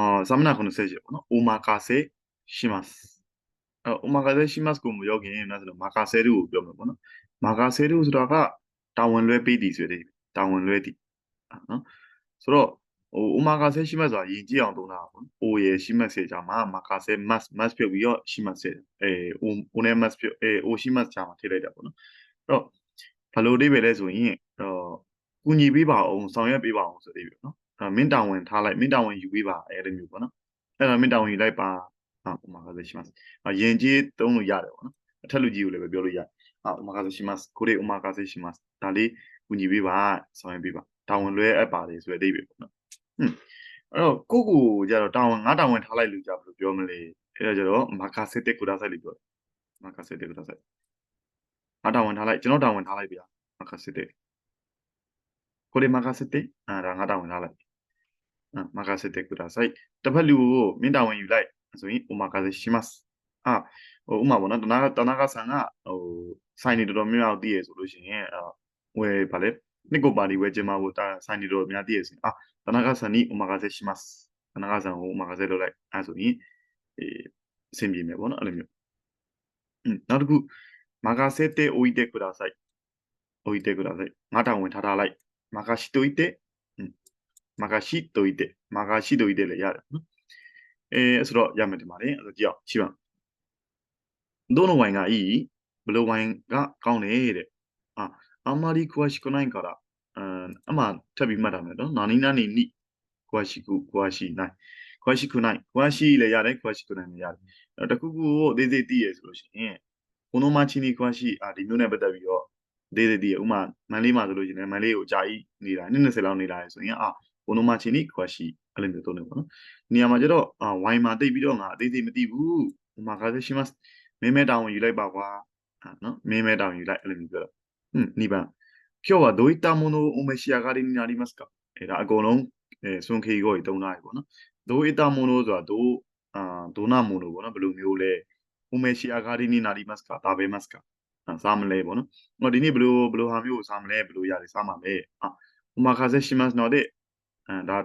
အာစာမျက်နှာ90ချက်ပေါ့နော်အိုမာကာဆေရှိမတ်အဲအိုမာကာဆေရှိမတ်ကိုမရောက်ခင်နားဆိုတော့မာကာဆေတို့ကိုပြောမှာပေါ့နော်မာကာဆေတို့ဆိုတာကတာဝန်လွဲပေးသည်ဆိုတဲ့တာဝန်လွဲသည်အဲ့နော်ဆိုတော့ဟိုအိုမာကာဆေရှိမတ်ဆိုတာယဉ်ကျေးအောင်သုံးတာပေါ့နော်အိုရယ်ရှိမတ်ဆေချာမှာမာကာဆေမတ်မတ်ပြုတ်ပြီးတော့ရှိမတ်ဆေအဲအိုအိုနဲ့မတ်ပြုတ်အဲအိုရှိမတ်ချာမှာထည့်လိုက်တာပေါ့နော်အဲ့တော့ဘယ်လိုအဓိပ္ပာယ်လဲဆိုရင်တော့ကူညီပေးပါအောင်ဆောင်ရွက်ပေးပါအောင်ဆိုတဲ့ပြောနော်အဲ မင်းတာဝန်ထားလိုက်မင်းတာဝန်ယူပေးပါအဲ့လိုမျိုးပေါ့နော်အဲ့တော့မင်းတာဝန်ယူလိုက်ပါဟာအိုမာကာဆေရှိမတ်အယဉ်ကျေးသုံးလို့ရတယ်ပေါ့နော်အထက်လူကြီးကိုလည်းပဲပြောလို့ရတယ်ဟာအိုမာကာဆေရှိမတ်ကိုရေအိုမာကာဆေရှိမတ်ဒါလေးကူညီပေးပါဆောင်ရွက်ပေးပါတာဝန်လွဲအပ်ပါတယ်ဆိုတဲ့အဓိပ္ပာယ်ပေါ့နော်ဟွန်းအဲ့တော့ကိုကိုကြတော့တာဝန်ငါတာဝန်ထားလိုက်လို့ကြဘယ်လိုပြောမလဲအဲ့တော့ကြတော့မာကာဆေတက်ကူဒါဆိုင်လို့ပြောတယ်မာကာဆေတက်ကူဒါဆိုင်ငါတာဝန်ထားလိုက်ကျွန်တော်တာဝန်ထားလိုက်ဗျာမာကာဆေတက်ကိုရေမာကာဆေတက်အာဒါငါတာဝန်ထားလိုက်အာမာကာဆေတက်ကူဒါဆိုင်တ 任せてください。W をダ、そお任せします。あ、うまもな、田中さんが、サイニードディエ、ウェイパレ、ネコバリウェジマウタ、サイディエ、あ、田中さんにお任せします。田中さんをお任せい。あ、そ、えー、あれみ。うん、なるく、任せておいてください。おいてください。またおいただい。任しておいて မာကာရှိတို伊တေမာကာရှိတို伊တေလည်းရတယ်နော်အဲဆိုတော့ရမယ်ဒီမှာလေအဲ့ဒါကြည့်အောင်ရှိပါどのワインがいいブルーワインがကောင်းတယ်တဲ့အာあんまり詳しくないからうんအမှထပ်ပြီးမှတ်တာမယ်နော်何々に詳しく詳しいない詳しくない詳しいလည်းရတယ်詳しくないလည်းရတယ်အဲ့တော့တစ်ခုခုကိုသေးသေးသိရဆိုလို့ရှိရင်この町に詳しいအာဒီမျိုးနဲ့ပတ်သက်ပြီးတော့သေးသေးသိရဥမာမန်လေးမှာဆိုလို့ရှိရင်မန်လေးကိုအကြာကြီးနေတာနှစ်20လောက်နေတာလေဆိုရင်အာ この町に詳しいအဲ့လိုမျိုးသုံးနေပေါ့နော်နေရာမှာကျတော့အာဝိုင်မှာတိတ်ပြီးတော့ငါအသေးသေးမသိဘူးဟိုမှာကားရှိますမင်းမဲတောင်ယူလိုက်ပါကွာအာနော်မင်းမဲတောင်ယူလိုက်အဲ့လိုမျိုးပြောတော့ဟွန်း2番今日はどういったものをお召し上がりになりますかအဲဒါအကုန်လုံးအဲစွန်ခေကိုတုံးထားပြီပေါ့နော်どういったものဆိုတာどうအာဒိုနာမိုနိုပေါ့နော်ဘယ်လိုမျိုးလဲお召し上がりになりますか食べますかအာစားမလဲပေါ့နော်ဟောဒီနေ့ဘယ်လိုဘယ်လိုဟာမျိုးကိုစားမလဲဘယ်လိုရတယ်စားမှာလဲအာお任せしますので အဲဒါ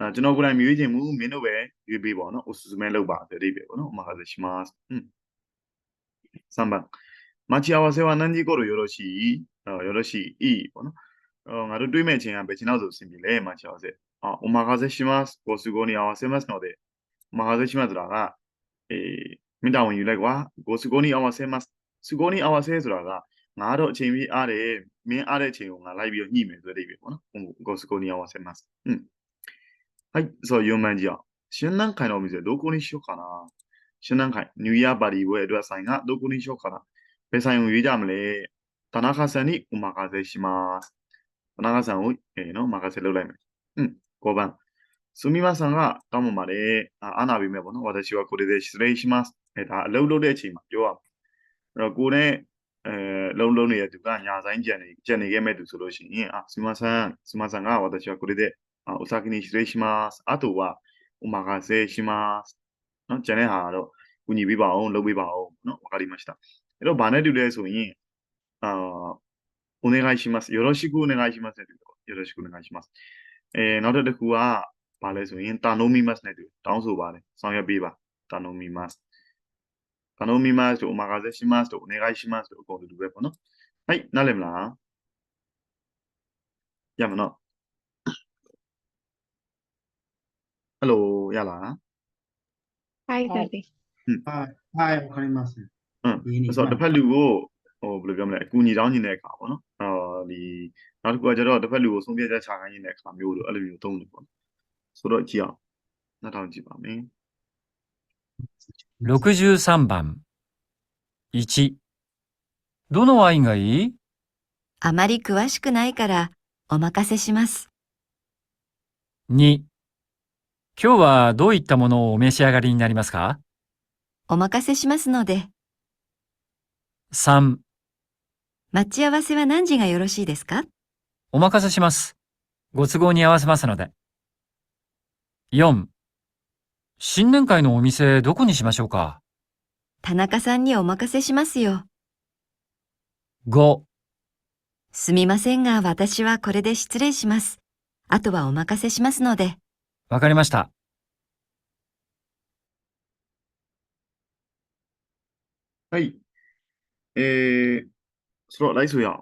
အာကျွန်တော်ကိုယ်တိုင်မြွေးခြင်းမူမင်းတို့ပဲရွေးပေးပါနော်おすすめလုပ်ပါတဲ့အိဗယ်ပေါ့နော်お任せしますอืม3番待ち合わせは何時頃よろしいあよろしいပေါ့နော်အော်ငါတို့တွေးမဲ့ချင်းကဘယ်ချိန်လောက်ဆိုအဆင်ပြေလဲ待ち合わせあお任せしますご都合に合わせますのでお任せしますဆိုတာကအေးမင်းတာဝန်ယူလိုက်ကွာご都合に合わせます都合に合わせဆိုတာက ငါတော့အချိန်ပြီးအားတယ်မင်းအားတဲ့အချိန်ကိုငါလိုက်ပြီးတော့ညှိမယ်ဆိုတဲ့အိပ်ပဲပေါ့နော်ကိုကိုစကိုနီယာဝါဆက်မတ်อืมはいそう4万字よ春南会のお店どこにしようかなရှင်နန်းခိုင်နယူးယားပါတီဘွဲအတွက်ဆိုင်ကဒိုကိုနီရှော့ခါတာဘယ်ဆိုင်ကိုရွေးကြမလဲတနာခါဆန်နီဥမာကာဆေရှိမာတနာခါဆန်ကိုအဲနော်မာကာဆေလောက်လိုက်မယ်อืมကိုပန်းဆူမီမာဆန်ကတောင်းပန်ပါတယ်အာနာပေးမယ်ပေါ့နော်ဝါတာရှိဝါကိုဒေဒေရှိစရေးရှိမာအဲဒါအလုပ်လုပ်တဲ့အချိန်မှာပြောရအောင်အဲ့တော့ကိုနဲ့ လုံးလုံးနေတဲ့သူကညာဆိုင်ကြံနေကြံနေခဲ့မဲ့သူဆိုလို့ရှိရင်အာすみませんすみませんが私はこれであお先に失礼しますあとはお任せしますနော်ကျန်တဲ့ဟာကတော့ကူညီပေးပါအောင်လုပ်ပေးပါအောင်နော်わかりましたအဲ့တော့ဗာနဲ့တူလဲဆိုရင်အာお願いしますよろしくお願いしますねတူတယ်よろしくお願いしますအဲနောက်တစ်ခုကဗာလဲဆိုရင်တာနိုမီမတ်နဲ့တူတောင်းဆိုပါတယ်ဆောင်ရွက်ပေးပါတာနိုမီမတ် တာနိုမီမတ်တို့お任せしますတို့お願いしますတို့အကုန်တူပဲပေါ့နော်ဟိုက်နားလည်မလားရမနော်ဟယ်လိုရလား はい、ダディ。はい、はい、わかります。 อืม いいね ဆိုတော့တစ်ဖက်လူကိုဟိုဘယ်လိုပြောမလဲအကူအညီတောင်းနေတဲ့အခါပေါ့နော်အော်ဒီနောက်တစ်ခုကကျတော့တစ်ဖက်လူကိုဆုံးဖြတ်ချက်ချခိုင်းနေတဲ့အခါမျိုးတို့အဲ့လိုမျိုးသုံးတယ်ပေါ့နော်ဆိုတော့ကြည့်အောင်နှစ်ထောင်ကြည့်ပါမယ် 63番。1。どのワインがいい？あまり詳しくないからお任せします。?2。今日はどういったものをお召し上がりになりますか？お任せしますので、?3。待ち合わせは何時がよろしいですか？お任せします。ご都合に合わせますので。4。新年会のお店どこにしましょうか？田中さんにお任せしますよ。?5、すみませんが、私はこれで失礼します。あとはお任せしますので。わかりました。はい。えー、それは来週や。